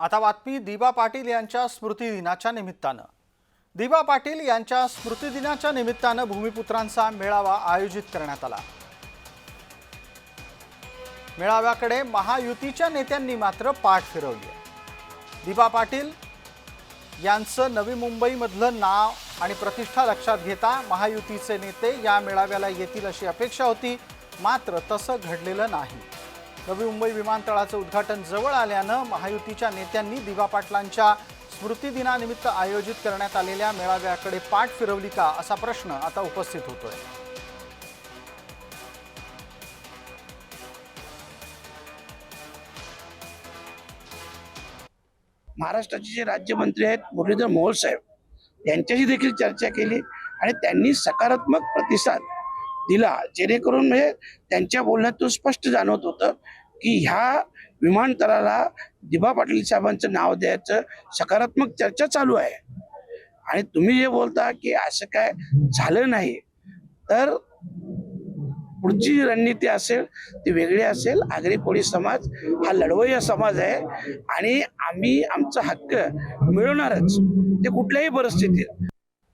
आता बातमी दिबा पाटील यांच्या स्मृतिदिनाच्या निमित्तानं. दिबा पाटील यांच्या स्मृतिदिनाच्या निमित्तानं भूमिपुत्रांचा मेळावा आयोजित करण्यात आला. मेळाव्याकडे महायुतीच्या नेत्यांनी मात्र पाठ फिरवली दिबा पाटील यांचं नवी मुंबईमधलं नाव आणि प्रतिष्ठा लक्षात घेता महायुतीचे नेते या मेळाव्याला येतील अशी अपेक्षा होती मात्र तसं घडलेलं नाही. नवी मुंबई विमानतळाचं उद्घाटन जवळ आल्यानं महायुतीच्या नेत्यांनी दिवा पाटलांच्या स्मृतिदिनानिमित्त आयोजित करण्यात आलेल्या मेळाव्याकडे पाठ फिरवली का असा प्रश्न आता उपस्थित होतोय. महाराष्ट्राचे जे राज्यमंत्री आहेत मुरलीधर मोहोळ साहेब यांच्याशी देखील चर्चा केली आणि त्यांनी सकारात्मक प्रतिसाद दिला. जेणेकरून म्हणजे त्यांच्या बोलण्यातून स्पष्ट जाणवत होतं की ह्या विमानतळाला दिभा पाटील साहेबांचं नाव द्यायचं सकारात्मक चर्चा चालू आहे. आणि तुम्ही जे बोलता की असं काय झालं नाही तर पुढची जी रणनीती असेल ती वेगळी असेल. आगरी कोळी समाज हा लढवय्या समाज आहे आणि आम्ही आमचा हक्क मिळवणारच. ते कुठल्याही परिस्थितीत.